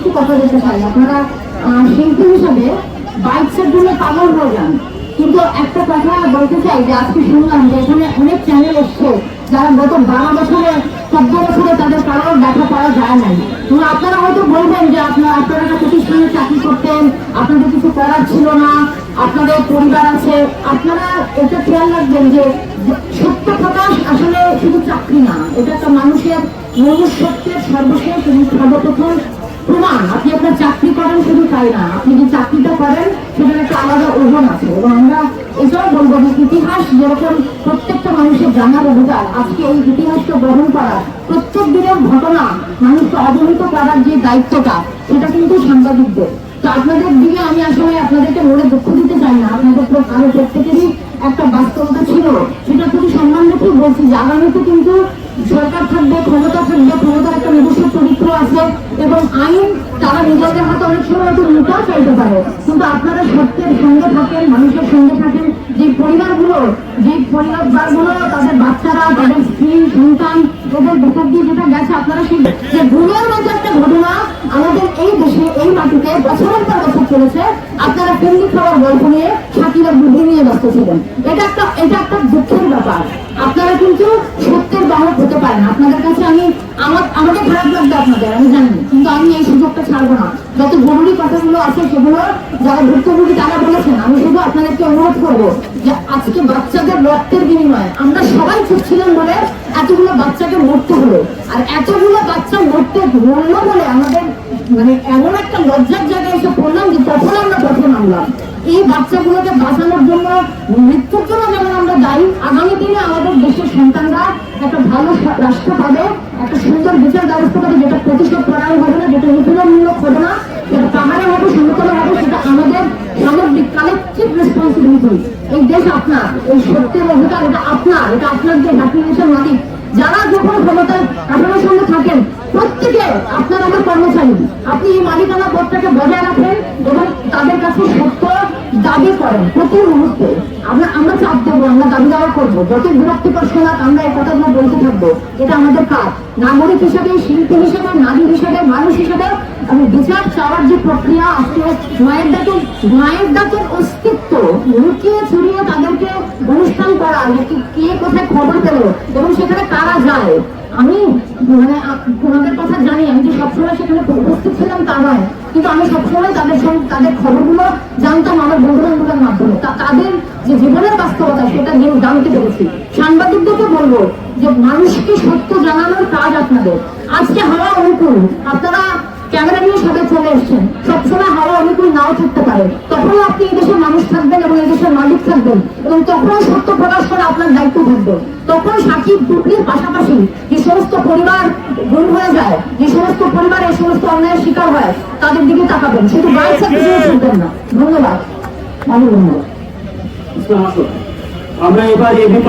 একটু কথা বলতে চাই আপনারা শিল্পী হিসাবে বাইকসের জন্য পাগল হয়ে যান। কিন্তু একটা কথা বলতে চাই যে আজকে শুনলাম যে এখানে অনেক চ্যানেল এসছে যারা গত বারো বছরে, চোদ্দ বছরে তাদের কারোর দেখা পাওয়া যায় নাই। এবং আপনারা হয়তো বলবেন যে আপনারা আপনারা প্রতিষ্ঠানে চাকরি করতেন, আপনাদের কিছু করার ছিল না, আপনাদের পরিবার আছে। আপনারা এটা খেয়াল রাখবেন যে সত্য প্রকাশ আসলে শুধু চাকরি না, এটা একটা মানুষের মনুষ্যত্বের সর্বশেষ এবং সর্বপ্রথম প্রমাণ, আপনি আপনার চাকরি করেন শুধু তাই না, আপনি যে চাকরিটা করেন একটা আলাদা ওজন আছে। এবং আমরা বলব যে ইতিহাস যেরকম প্রত্যেকটা মানুষের জানার অধিকার আজকে এই ইতিহাসকে গ্রহণ করা প্রত্যেক দিনের ঘটনা মানুষকে অবহিত করার যে দায়িত্বটা, সেটা কিন্তু সাংবাদিকদের। তো আপনাদের দিকে আমি আসলে আপনাদেরকে মনে দুঃখ দিতে চাই না আপনাদের প্র- আরও প্রত্যেকেরই একটা বাস্তবতা ছিল সেটা খুবই সম্মান রেখে বলছি যে আগামীতে কিন্তু সরকার থাকবে, ক্ষমতা থাকবে, ক্ষমতার একটা নিজস্ব চরিত্র আছে এবং আইন তারা নিজেদের হাতে অনেক সময় একটু মোটা চাইতে পারে। কিন্তু আপনারা সত্যের সঙ্গে থাকেন, মানুষের সঙ্গে থাকেন, যে পরিবারগুলো যে পরিবারগুলো, তাদের বাচ্চারা, তাদের স্ত্রী, সন্তান ওদের ভেতর দিয়ে যেটা গেছে, আপনারা সেই যে ভুলের মতো একটা ঘটনা আমাদের এই দেশে, এই মাটিতে বছরের পর বছর চলেছে। আপনারা কেমনি খাওয়ার গল্প নিয়ে সাকিরা বুদ্ধি নিয়ে ব্যস্ত ছিলেন। এটা একটা এটা একটা দুঃখের ব্যাপার। আপনারা কিন্তু সত্যের বাহক হতে পারেন আপনাদের কাছে আমি আমার আমাকে খারাপ লাগবে আপনাদের, আমি জানি। কিন্তু আমি এই সুযোগটা ছাড়বো না। যত জরুরি কথাগুলো আছে সেগুলো যারা ভুক্তভোগী তারা বলেছেন। আমি শুধু আপনাদেরকে অনুরোধ করব যে আজকে বাচ্চাদের রক্তের বিনিময়ে আমরা সবাই চুপ ছিলাম বলে এতগুলো বাচ্চাকে মরতে হলো। আর এতগুলো বাচ্চা মরতে মরলো বলে আমাদের মানে এমন একটা লজ্জার জায়গায় এসে পড়লাম যে তখন আমরা পথে নামলাম। এই বাচ্চাগুলোকে বাঁচানোর জন্য, মৃত্যুর জন্য যেমন আমরা দায়ী, আগামী দিনে আমাদের দেশের সন্তানরা একটা ভালো সা- রাষ্ট্র পাবে একটা সুন্দর বিচার ব্যবস্থা পাবে যেটা প্রতিশোধ করাই হবে না, যেটা নিপীড়নমূলক হবে না, যেটা পাহাড়ে হবে সমতলে হবে, সেটা আমাদের সামগ্রিক কালেকটিভ রেসপন্সিবিলিটি এই দেশ আপনার, এই সত্যের অধিকার, এটা আপনার এটা আপনার যে হ্যাপিনেসের মালিক, যারা যখন ক্ষমতার আপনার সঙ্গে থাকেন, প্রত্যেকে আপনার আমার কর্মচারী, আপনি এই মালিকানা বোধটাকে বজায় রাখেন এবং তাদের কাছে সত্য দাবি করেন প্রতি মুহূর্তে। আমরা আমরা চাপ দেবো, আমরা দাবি দাওয়া করব। যত বিরক্তিকর শোনাক আমরা এই কথাগুলো বলতে থাকব এটা আমাদের কাজ। নাগরিক হিসেবে, শিল্পী হিসেবে, নারী হিসেবে, মানুষ হিসেবে, আমি বিচার চাওয়ার যে প্রক্রিয়া, আজকে মায়ের দাঁতের মায়ের দাঁতের অস্তিত্ব লুকিয়ে ছড়িয়ে তাদেরকে অনুষ্ঠান করা কে কোথায় খবর পেল, এবং সেখানে কারা যায় আমি মানে ওনাদের কথা জানি, আমি যে সবসময় সেখানে উপস্থিত ছিলাম তা নয়। কিন্তু আমি সবসময় তাদের সঙ্গে তাদের খবরগুলো জানতাম আমার বন্ধু বান্ধবের মাধ্যমে। তা তাদের যে জীবনের বাস্তবতা, সেটা দিয়ে জানতে পেরেছি। সাংবাদিকদেরকে বলব যে মানুষকে সত্য জানানোর কাজ আপনাদের। আজকে হাওয়া অনুকূল। আপনারা ক্যামেরা নিয়ে সবাই চলে এসছেন। নাও থাকতে পারে। তখন আপনি এই দেশের মানুষ থাকবেন এবং এই দেশের মালিক থাকবেন এবং তখন সত্য প্রকাশ করা আপনার দায়িত্ব থাকবে। তখন সাকিব টুকলির পাশাপাশি যে সমস্ত পরিবার গুম হয়ে যায়, যে সমস্ত পরিবার এই সমস্ত অন্যায়ের শিকার হয়, তাদের দিকে তাকাবেন। শুধু বাইক সাথে শুনবেন না। ধন্যবাদ। ধন্যবাদ। আমরা এবার এবি